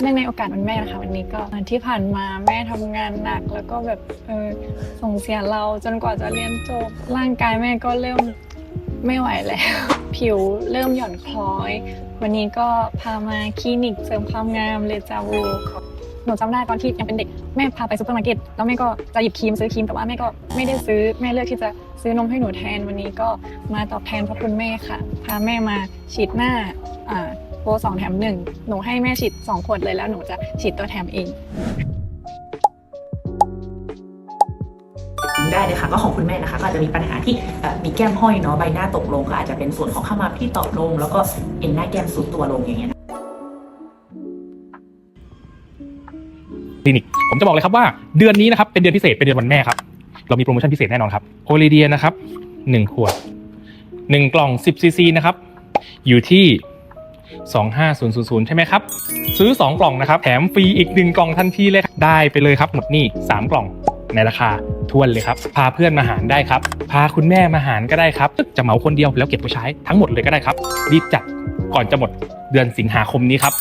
เนื่องในโอกาสวันแม่นะคะ วันนี้ก็ที่ผ่านมาแม่ทำงานหนัก แล้วก็แบบเออส่งเสียเราจนกว่าจะเรียนจบร่างกายแม่ก็เริ่มไม่ไหวแล้ว ผิวเริ่มหย่อนคล้อย วันนี้ก็พามาคลินิกเสริมความงามเลจาวูหนูจำได้ตอนที่ยังเป็นเด็กแม่พาไปซูเปอร์มาร์เก็ตแล้วแม่ก็จะหยิบครีมซื้อครีมแต่ว่าแม่ก็ไม่ได้ซื้อแม่เลือกที่จะซื้อนมให้หนูแทนวันนี้ก็มาตอบแทนพระคุณแม่ค่ะ พาแม่มาฉีดหน้าอ่า รสองแถมหนึ่งหนูให้แม่ฉีดสองขวดเลยแล้วหนูจะฉีดตัวแถมเอง ได้เลยค่ะก็ของคุณแม่นะคะ ก็อาจจะมีปัญหาที่เอ่อมีแก้มห้อยเนาะใบหน้าตกลงก็อาจจะเป็นส่วนของข้ามาที่ตอบลง แล้วก็เอ็นหน้าแก้มสุดตัวลงอย่างเงี้ย คลินิกผมจะบอกเลยครับว่าเดือนนี้นะครับเป็นเดือนพิเศษเป็นเดือนวันแม่ครับ เรามีโปรโมชั่นพิเศษแน่นอนครับโอลิเดียนะครับหนึ่งขวดหนึ่งกล่อง 10ซีซีนะครับ อยู่ที่ 25000 ใช่ไหมครับ ซื้อ 2 กล่องนะครับ แถมฟรีอีก 1 กล่องทันทีเลยได้ไปเลยครับ หมดนี่ 3 กล่องในราคาทวนเลยครับ พาเพื่อนมาหารได้ครับ พาคุณแม่มาหารก็ได้ครับ จะเหมาคนเดียวแล้วเก็บไปใช้ทั้งหมดเลยก็ได้ครับ รีบจัดก่อนจะหมดเดือนสิงหาคมนี้ครับ